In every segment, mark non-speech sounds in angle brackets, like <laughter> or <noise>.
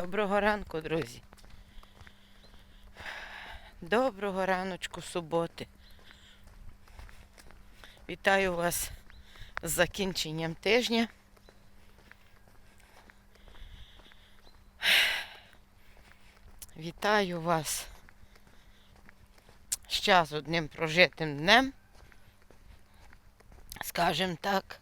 Доброго ранку, друзі. Доброго раночку суботи. Вітаю вас з закінченням тижня. Вітаю вас ще з одним прожитим днем. Скажем так.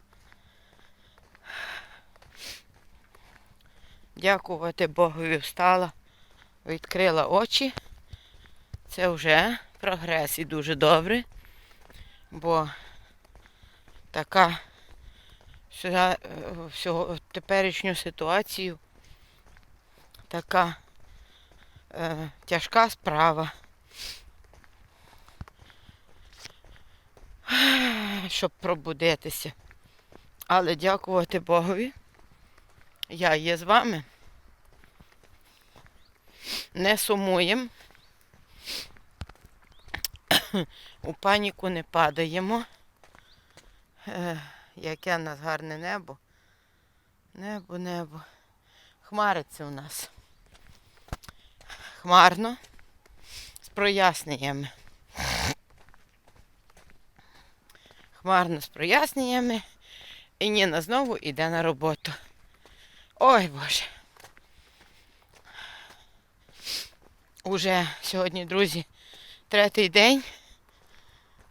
Дякувати Богові встала, відкрила очі. Це вже прогрес і дуже добре, бо така сюда, е, всього теперішню ситуацію, така е, тяжка справа. Щоб пробудитися. Але дякувати Богові. Я є з вами. Не сумуємо. У паніку не падаємо. Яке в нас гарне небо. Небо, небо. Хмариться у нас. Хмарно. З проясненнями. Хмарно з проясненнями. І Ніна знову йде на роботу. Ой Боже. Уже сьогодні, друзі, третій день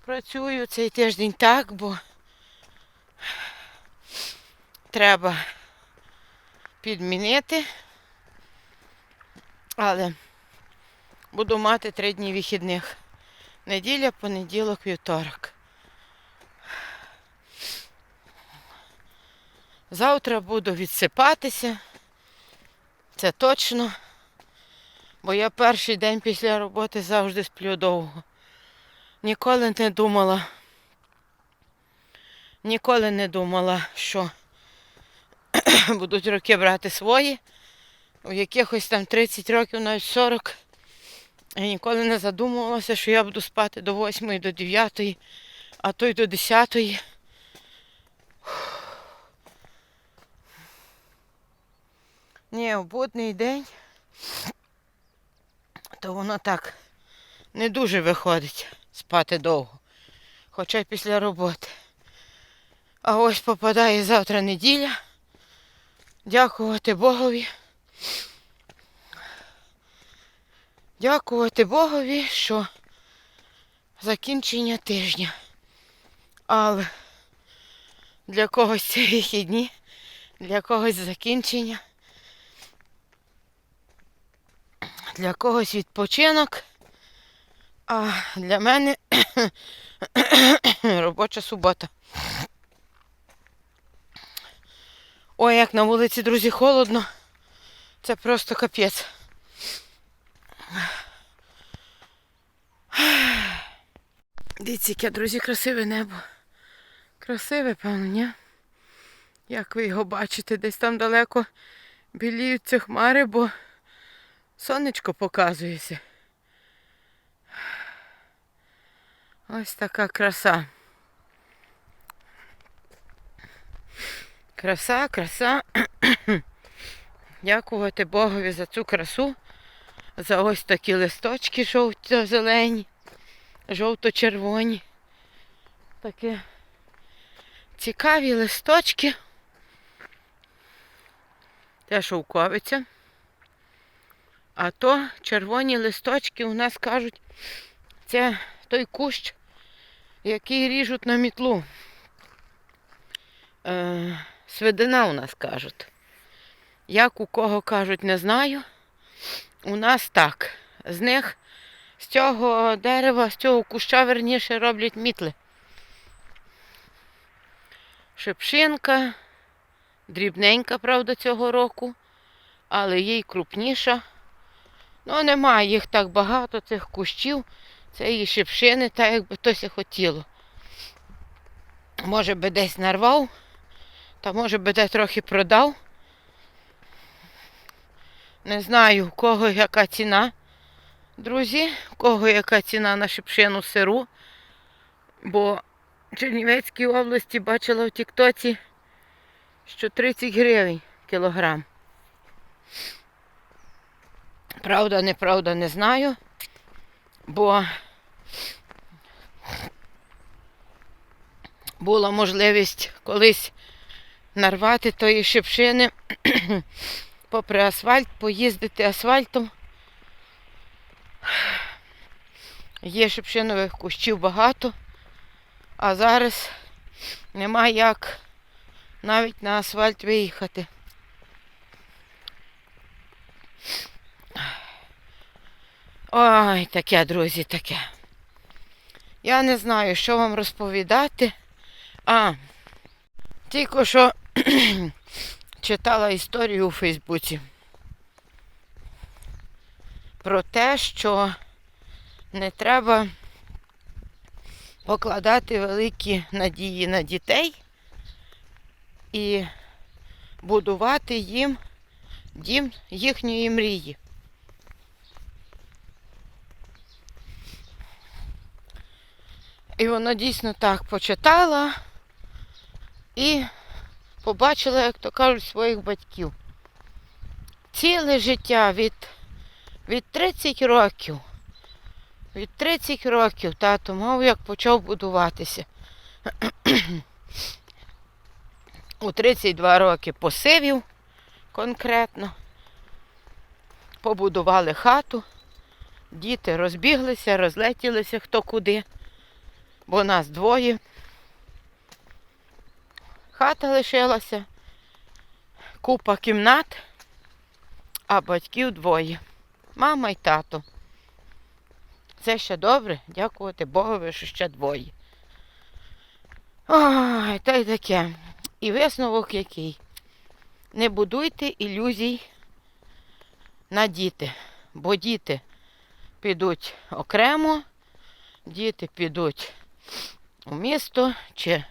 працюю цей тиждень так, бо треба підмінити. Але буду мати три дні вихідних. Неділя, понеділок, вівторок. Завтра буду відсипатися. Це точно. Бо я перший день після роботи завжди сплю довго. Ніколи не думала. Ніколи не думала, що <clears throat> будуть роки брати свої. У якихось там 30 років, навіть 40. Я ніколи не задумувалася, що я буду спати до 8, до 9, а то й до 10. Ні, в будний день, то воно так не дуже виходить спати довго. Хоча й після роботи. А ось попадає завтра неділя. Дякувати Богові. Дякувати Богові, що закінчення тижня. Але для когось це вихідні, для когось закінчення. Для когось відпочинок, а для мене <coughs> робоча субота. Ой, як на вулиці, друзі, холодно. Це просто капець. Дивіться, яке, друзі, красиве небо. Красиве, певно, ні? Як ви його бачите, десь там далеко біліються хмари, бо сонечко показується. Ось така краса. Краса, краса. Дякувати Богові за цю красу, за ось такі листочки жовто-зелені, жовто-червоні. Такі цікаві листочки. Те шовковиця. А то червоні листочки у нас кажуть, це той кущ, який ріжуть на мітлу. Е, свидина у нас кажуть. Як у кого кажуть, не знаю. У нас так. З них, з цього дерева, з цього куща, верніше, роблять мітли. Шипшинка, дрібненька, правда, цього року, але їй крупніша. Ну, немає їх так багато, цих кущів, цієї шипшини, так якби хтось і хотіло. Може би десь нарвав, та може би де трохи продав. Не знаю, у кого яка ціна, друзі, у кого яка ціна на шипшину сиру. Бо в Чернівецькій області бачила в Тіктоці, що 30 гривень кілограм. Правда, неправда, не знаю, бо була можливість колись нарвати тої шипшини <clears throat> попри асфальт, поїздити асфальтом. Є шипшинових кущів багато, а зараз нема як навіть на асфальт виїхати. Ой, таке, друзі, таке. Я не знаю, що вам розповідати. А, тільки що <clears throat> читала історію у Фейсбуці про те, що не треба покладати великі надії на дітей і будувати їм дім їхньої мрії. І вона дійсно так почитала і побачила, як то кажуть, своїх батьків. Ціле життя від, від 30 років. Від 30 років тато мав, як почав будуватися. У 32 роки посивів конкретно. Побудували хату, діти розбіглися, розлетілися хто куди, бо нас двоє. Хата лишилася, купа кімнат, а батьків двоє. Мама й тато. Це ще добре, дякувати Богові, що ще двоє. Ой, та й таке. І висновок який. Не будуйте ілюзій на діти, бо діти підуть окремо, діти підуть у місто чи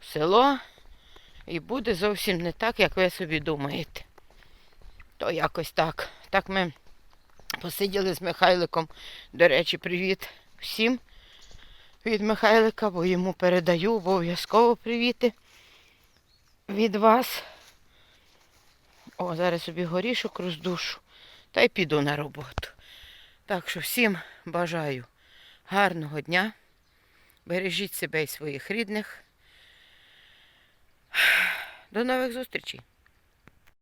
в село, і буде зовсім не так, як ви собі думаєте. То якось так. Так ми посиділи з Михайликом. До речі, привіт всім від Михайлика, бо йому передаю обов'язково привіти від вас. О, зараз собі горішок роздушу та й піду на роботу. Так що всім бажаю гарного дня. Бережіть себе і своїх рідних. До нових зустрічей!